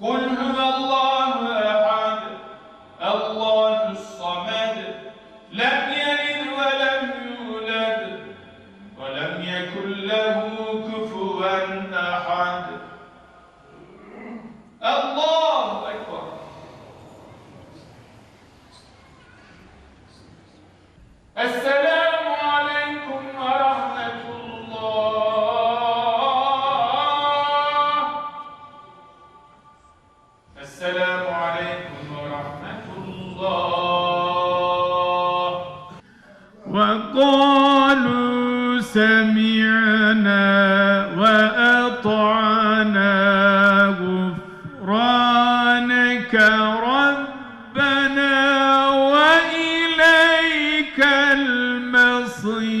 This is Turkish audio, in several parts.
قل هو الله وقالوا سمعنا وأطعنا غفرانك ربنا وإليك المصير.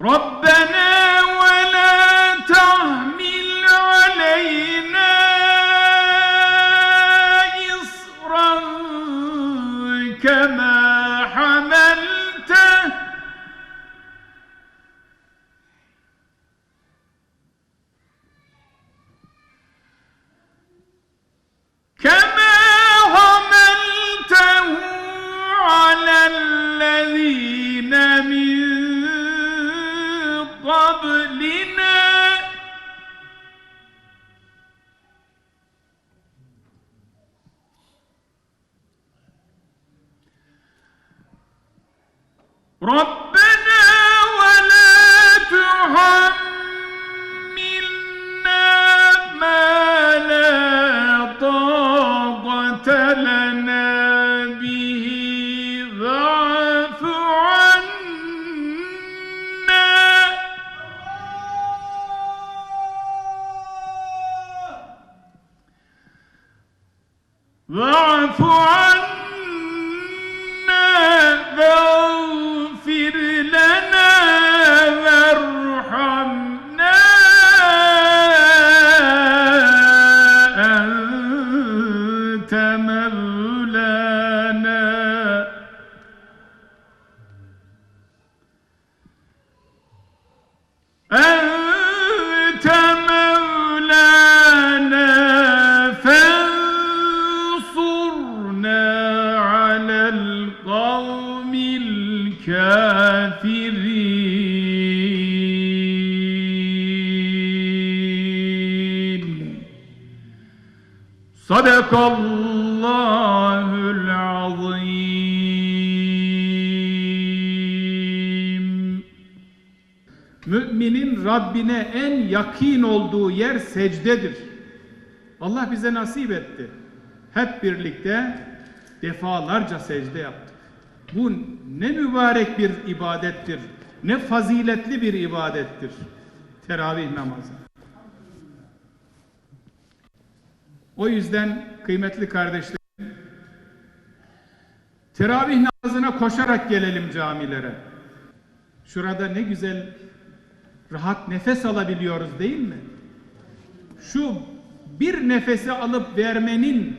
ربنا ولا علينا إصرا كما حملته ربنا ولا ما لا لنا به. عنا. واعف عنا أنت مولانا فانصرنا على القوم الكافرين. صدق الله العظيم. Müminin Rabbine en yakın olduğu yer secdedir. Allah bize nasip etti. Hep birlikte defalarca secde yaptık. Bu ne mübarek bir ibadettir. Ne faziletli bir ibadettir. Teravih namazı. O yüzden kıymetli kardeşlerim teravih namazına koşarak gelelim camilere. Şurada ne güzel rahat nefes alabiliyoruz değil mi? Şu bir nefesi alıp vermenin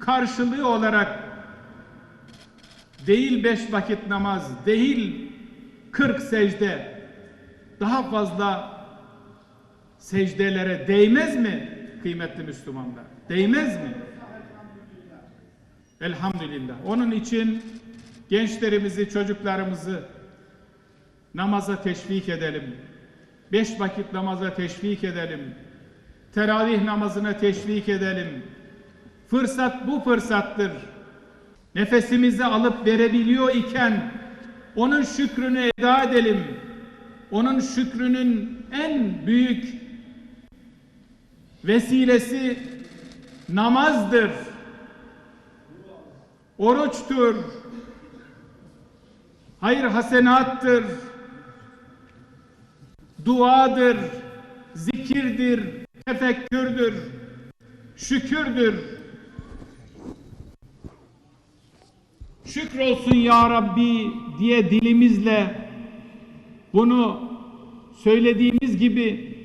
karşılığı olarak değil beş vakit namaz, değil kırk secde, daha fazla secdelere değmez mi kıymetli Müslümanlar? Değmez mi? Elhamdülillah. Onun için gençlerimizi, çocuklarımızı namaza teşvik edelim. Beş vakit namaza teşvik edelim. Teravih namazına teşvik edelim. Fırsat bu fırsattır. Nefesimizi alıp verebiliyor iken onun şükrünü eda edelim. Onun şükrünün en büyük vesilesi namazdır. Oruçtur. Hayır hasenattır. Duadır. Zikirdir. Tefekkürdür. Şükürdür. Şükrolsun ya Rabbi diye dilimizle bunu söylediğimiz gibi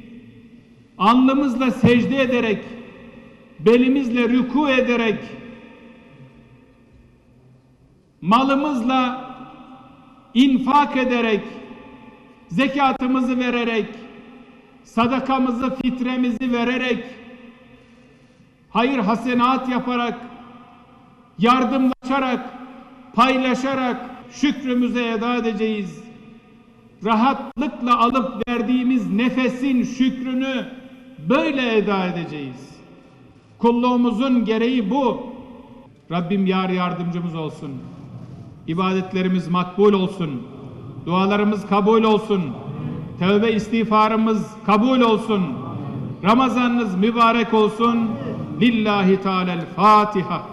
alnımızla secde ederek belimizle rüku ederek malımızla infak ederek zekatımızı vererek sadakamızı fitremizi vererek hayır hasenat yaparak yardımlaşarak paylaşarak şükrümüze eda edeceğiz. Rahatlıkla alıp verdiğimiz nefesin şükrünü böyle eda edeceğiz. Kulluğumuzun gereği bu. Rabbim yar yardımcımız olsun. İbadetlerimiz makbul olsun. Dualarımız kabul olsun. Tövbe istiğfarımız kabul olsun. Ramazanınız mübarek olsun. Lillahi Teala'l Fatiha.